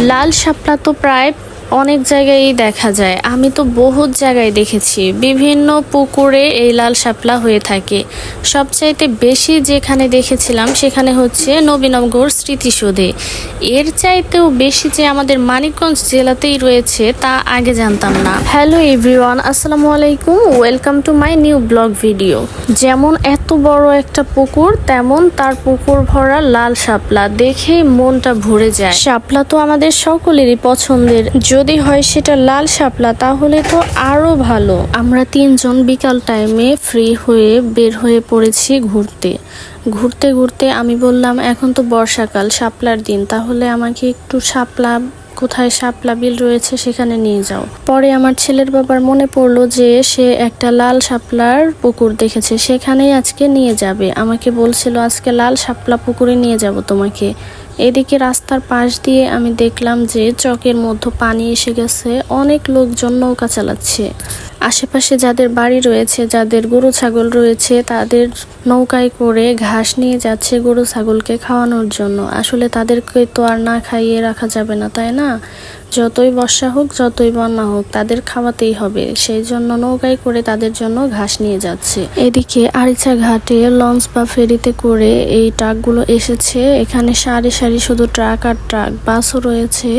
লাল শাপলা তো প্রায় অনেক জায়গায় দেখা যায়। আমি তো বহুত জায়গায় দেখেছি। বিভিন্ন পুকুরে এই লাল শাপলা হয়ে থাকে। সবচাইতে বেশি যেখানে দেখেছিলাম সেখানে হচ্ছে নবীনগর স্মৃতিসৌধে। এর চাইতেও বেশি যে আমাদের মানিকগঞ্জ জেলাতেই রয়েছে তা আগে জানতাম না। হ্যালো এভরিওয়ান, আসসালামু আলাইকুম। Welcome to my new blog video. যেমন এত বড় একটা পুকুর, তেমন তার পুকুর ভরা লাল শাপলা। দেখে মনটা ভরে যায়। শাপলা তো আমাদের সকলেরই পছন্দের। যদি হয় সেটা লাল শাপলা, তাহলে তো আরও ভালো। আমরা তিনজন বিকাল টাইমে ফ্রি হয়ে বের হয়ে পড়েছি ঘুরতে। ঘুরতে ঘুরতে আমি বললাম, এখন তো বর্ষাকাল, শাপলার দিন, তাহলে আমাকে একটু শাপলা, কোথায় শাপলা বিল রয়েছে সেখানে নিয়ে যাও। পরে আমার ছেলের বাবার মনে পড়ল যে সে একটা লাল শাপলার পুকুর দেখেছে, সেখানেই আজকে নিয়ে যাবে। আমাকে বলছিল, আজকে লাল শাপলা পুকুরে নিয়ে যাব তোমাকে। এদিকে রাস্তার পাশ দিয়ে আমি দেখলাম যে চকের মধ্যে পানি এসে গেছে। অনেক লোকজন নৌকা চালাচ্ছে। আশেপাশে যাদের বাড়ি রয়েছে, যাদের গরু ছাগল রয়েছে, তাদের নৌকায় করে ঘাস নিয়ে যাচ্ছে গরু ছাগলকে খাওয়ানোর জন্য। আসলে তাদেরকে তো আর না খাইয়ে রাখা যাবে না, তাই না? যতই বর্ষা হোক, যতই বন্যা হোক, তাদের খাওয়াতেই হবে। সেই জন্য নৌকায় করে তাদের জন্য ঘাস নিয়ে যাচ্ছে। এদিকে আরিচা ঘাটে লঞ্চ বা ফেরিতে করে এই ট্রাকগুলো এসেছে। এখানে সারি সারি শুধু ট্রাক আর ট্রাক, বাসও রয়েছে।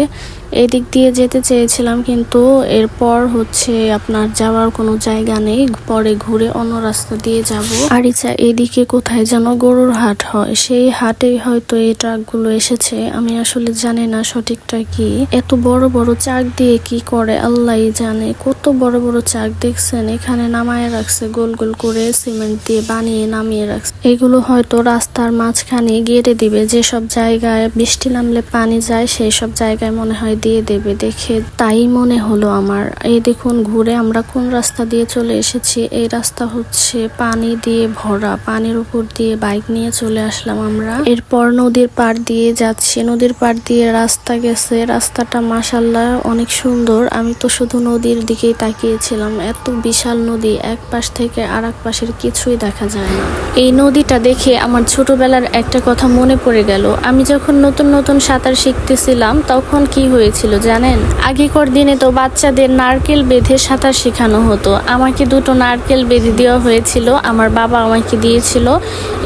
এদিক দিয়ে যেতে চেয়েছিলাম, কিন্তু এরপর হচ্ছে আপনার যাওয়ার কোনো জায়গা নেই। পরে ঘুরে অন্য রাস্তা দিয়ে যাব। আর ইচ্ছা এদিকে কোথায় যেন গরুর হাট হয়। সেই হাটেই হয়তো এই ট্রাকগুলো এসেছে। আমি আসলে জানি না সঠিকটা কি। এত বড় বড় চাক দিয়ে কি করে আল্লাহই জানে। কত বড় বড় চাক দেখছেন, এখানে নামায় রাখছে, গোল গোল করে সিমেন্ট দিয়ে বানিয়ে নামিয়ে রাখছে। এগুলো হয়তো রাস্তার মাঝখানে গেড়ে দিবে। যেসব জায়গায় বৃষ্টি নামলে পানি যায় সেই সব জায়গায় মনে হয় দিয়ে দেবে। দেখে তাই মনে হলো আমার। এই দেখুন, ঘুরে আমরা কোন রাস্তা দিয়ে চলে এসেছি? এই রাস্তা হচ্ছে পানি দিয়ে ভরা। পানির উপর দিয়ে বাইক নিয়ে চলে আসলাম আমরা। এরপর নদীর পাড় দিয়ে যাচ্ছি। নদীর পাড় দিয়ে রাস্তা গেছে। রাস্তাটা মাসাল্লাহ অনেক সুন্দর। আমি তো শুধু নদীর দিকেই তাকিয়েছিলাম। এত বিশাল নদী, এক পাশ থেকে আর এক পাশের কিছুই দেখা যায় না। এই নদীটা দেখে আমার ছোটবেলার একটা কথা মনে পড়ে গেল। আমি যখন নতুন নতুন সাঁতার শিখতেছিলাম, তখন কি হয়েছিল, জানেন? আগেকার দিনে তো বাচ্চাদের নারকেল বেঁধে সাঁতার শেখানো হতো। আমাকে দুটো নারকেল বেঁধে দেওয়া হয়েছিল, আমার বাবা আমাকে দিয়েছিল।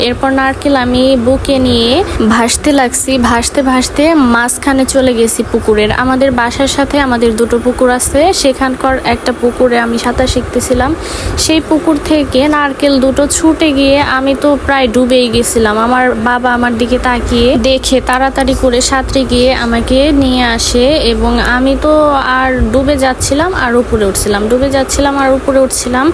এরপর নারকেল আমি বুকে নিয়ে ভাসতে লাগছি, ভাসতে ভাসতে মাঝখানে চলে গেছি পুকুরের। আমাদের বাসার সাথে আমাদের দুটো পুকুর আছে, সেখানকার একটা পুকুরে আমি সাঁতার শিখতেছিলাম। সেই পুকুর থেকে নারকেল দুটো ছুটে গিয়ে আমি তো প্রায় ডুবেই গেছিলাম। আমার বাবা আমার দিকে তাকিয়ে দেখে তাড়াতাড়ি করে সাঁতরে গিয়ে আমাকে নিয়ে আসে এবং আমি তো আর ডুবে যাচ্ছিলাম আর উপরে উঠছিলাম। ডুবে যাচ্ছিলাম আর উপরে উঠছিলাম,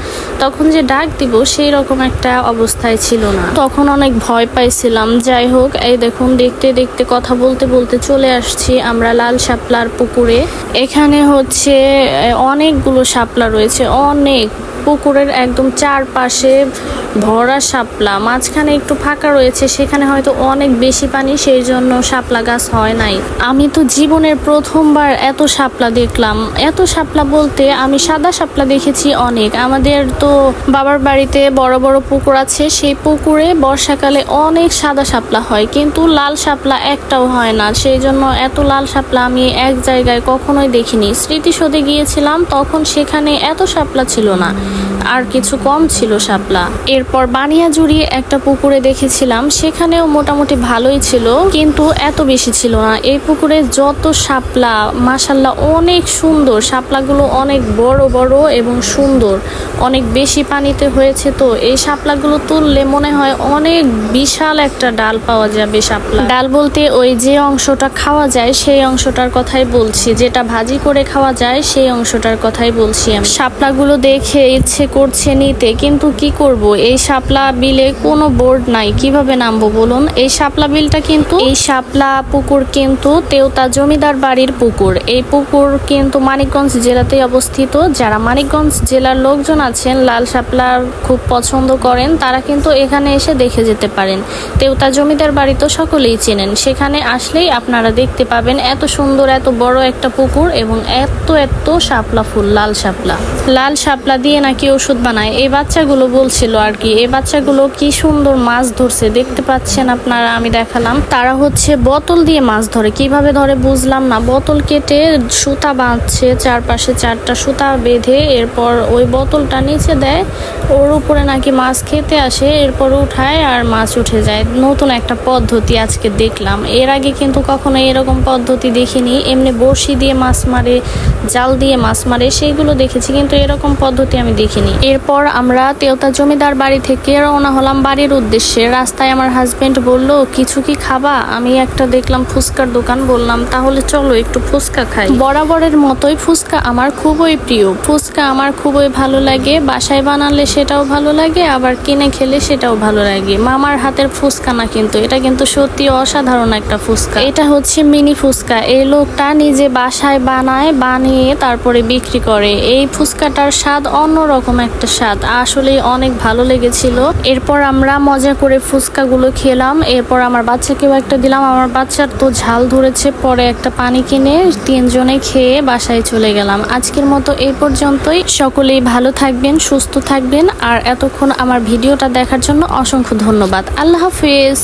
তখন যে ডাক দিব সেই রকম একটা অবস্থায় ছিল না। তখন অনেক ভয় পাইছিলাম। যাই হোক, এই দেখুন, দেখতে দেখতে কথা বলতে বলতে চলে আসছি আমরা লাল শাপলার পুকুরে। এখানে হচ্ছে অনেকগুলো শাপলা রয়েছে, অনেক পুকুরের একদম চারপাশে ভরা শাপলা, মাঝখানে একটু ফাঁকা রয়েছে, সেখানে হয়তো অনেক বেশি পানি, সেই জন্য শাপলা গাছ হয় নাই। আমি তো জীবনের প্রথমবার এত শাপলা দেখলাম। এত শাপলা বলতে আমি সাদা শাপলা দেখেছি অনেক। আমাদের তো বাবার বাড়িতে বড় বড় পুকুর আছে, সেই পুকুরে বর্ষাকালে অনেক সাদা শাপলা হয়, কিন্তু লাল শাপলা একটাও হয় না। সেই জন্য এত লাল শাপলা আমি এক জায়গায় কখনোই দেখিনি। স্মৃতিসৌধে গিয়েছিলাম, তখন সেখানে এত শাপলা ছিল না। আর কিছু কম ছিল শাপলা। এরপর বানিয়াজুড়ি একটা পুকুরে দেখেছিলাম, সেখানেও মোটামুটি ভালোই ছিল, কিন্তু এত বেশি ছিল না। এই পুকুরে যত শাপলা মাসাল্লাহ অনেক সুন্দর। শাপলাগুলো অনেক বড় বড় এবং সুন্দর। অনেক বেশি পানিতে হয়েছে তো, এই শাপলাগুলো তুললে মনে হয় অনেক বিশাল একটা ডাল পাওয়া যাবে শাপলা। ডাল বলতে ওই যে অংশটা খাওয়া যায়, সেই অংশটার কথাই বলছি। যেটা ভাজি করে খাওয়া যায়, সেই অংশটার কথাই বলছি আমি। শাপলাগুলো দেখে ইচ্ছে করছে নিতে, কিন্তু কি করব? এই শাপলা বিলে কোনো বোর্ড নাই, কীভাবে নামবো বলুন? এই শাপলা বিলটা কিন্তু, এই শাপলা পুকুর কিন্তু তেওতা জমিদার বাড়ির পুকুর। এই পুকুর কিন্তু মানিকগঞ্জ জেলাতেই অবস্থিত। যারা মানিকগঞ্জ জেলার লোকজন আছেন, লাল শাপলা খুব পছন্দ করেন, তারা কিন্তু এখানে এসে দেখে যেতে পারেন। তেওতা জমিদার বাড়ি তো সকলেই চেনেন। সেখানে আসলেই আপনারা দেখতে পাবেন এত সুন্দর, এত বড় একটা পুকুর এবং এত এত শাপলা ফুল, লাল শাপলা। লাল শাপলা দিয়ে নাকি নাকি ওষুধ বানায়? এই বাচ্চাগুলো বলছিল আর কি, এই বাচ্চাগুলো কি সুন্দর মাছ ধরছে, দেখতে পাচ্ছেন আপনারা? আমি দেখালাম। তারা হচ্ছে বোতল দিয়ে মাছ ধরে। কীভাবে ধরে বুঝলাম না। বোতল কেটে সুতা বাঁধছে, চারপাশে চারটা সুতা বেঁধে এরপর ওই বোতলটা নিচে দেয়। ওর উপরে নাকি মাছ খেতে আসে, এরপর উঠায় আর মাছ উঠে যায়। নতুন একটা পদ্ধতি আজকে দেখলাম। এর আগে কিন্তু কখনো এরকম পদ্ধতি দেখিনি। এমনি বড়শি দিয়ে মাছ মারে, জাল দিয়ে মাছ মারে, সেইগুলো দেখেছি। কিন্তু এরকম পদ্ধতি আমি দেখিনি। এরপর আমরা তেওতা জমিদার বাড়ি থেকে রওনা হলাম বাড়ির উদ্দেশ্যে। রাস্তায় আমার হাজবেন্ড বলল, কিছু কি খাবা? আমি একটা দেখলাম ফুচকার দোকান, বললাম, তাহলে চলো একটু ফুচকা খাই। বরাবরের মতোই ফুচকা আমার খুবই প্রিয়। ফুচকা আমার খুবই ভালো লাগে, বাসায় বানালে সেটাও ভালো লাগে, আবার কিনে খেলে সেটাও ভালো লাগে। মামার হাতের ফুচকা না কিন্তু, এটা কিন্তু সত্যি অসাধারণ একটা ফুচকা। এটা হচ্ছে মিনি ফুচকা। এই লোকটা নিজে বাসায় বানায়, বানিয়ে তারপরে বিক্রি করে। এই ফুচকাটার স্বাদ অন্যরকম একটা স্বাদ। আসলে অনেক ভালো লেগেছিল। এরপর আমরা মজা করে ফুচকাগুলো খেলাম। এরপর আমার বাচ্চাকেও একটা দিলাম। আমার বাচ্চার তো ঝাল ধরেছে। পরে একটা পানি কিনে তিনজনে খেয়ে বাসায় চলে গেলাম। আজকের মতো এই পর্যন্তই। সকলেই ভালো থাকবেন, সুস্থ থাকবেন। আর এতক্ষণ আমার ভিডিওটা দেখার জন্য অসংখ্য ধন্যবাদ। আল্লাহ হাফিজ।